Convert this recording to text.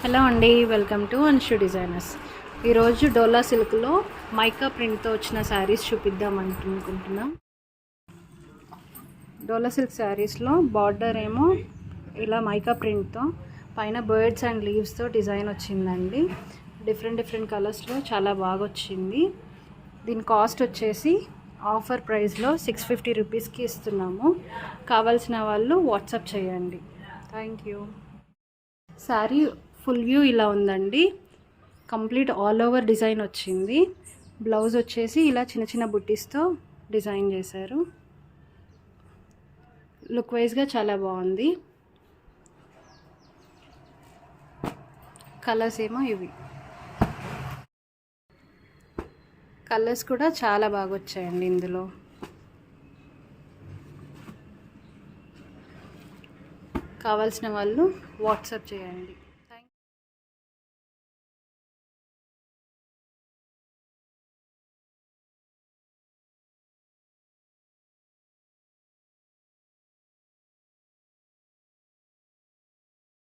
Hello అండి welcome to Anshu designers. ఈరోజు డోలా సిల్క్లో మైకా ప్రింట్తో వచ్చిన శారీస్ చూపిద్దాం అనుకుంటున్నాం. డోలా సిల్క్ శారీస్లో బార్డర్ ఏమో ఇలా మైకా ప్రింట్తో పైన బర్డ్స్ అండ్ లీవ్స్తో డిజైన్ వచ్చిందండి. డిఫరెంట్ డిఫరెంట్ కలర్స్లో చాలా బాగా వచ్చింది. దీని కాస్ట్ వచ్చేసి ఆఫర్ ప్రైస్లో సిక్స్ ఫిఫ్టీ రూపీస్కి ఇస్తున్నాము. కావాల్సిన వాళ్ళు వాట్సాప్ చేయండి. Thank you. Sari full view ఇలా ఉందండి. కంప్లీట్ ఆల్ ఓవర్ డిజైన్ వచ్చింది. బ్లౌజ్ వచ్చేసి ఇలా చిన్న చిన్న బుట్టీస్తో డిజైన్ చేశారు. లుక్ వైజ్గా చాలా బాగుంది. కలర్స్ ఏమో ఇవి. కలర్స్ కూడా చాలా బాగా వచ్చాయండి ఇందులో. కావాల్సిన వాళ్ళు వాట్సాప్ చేయండి.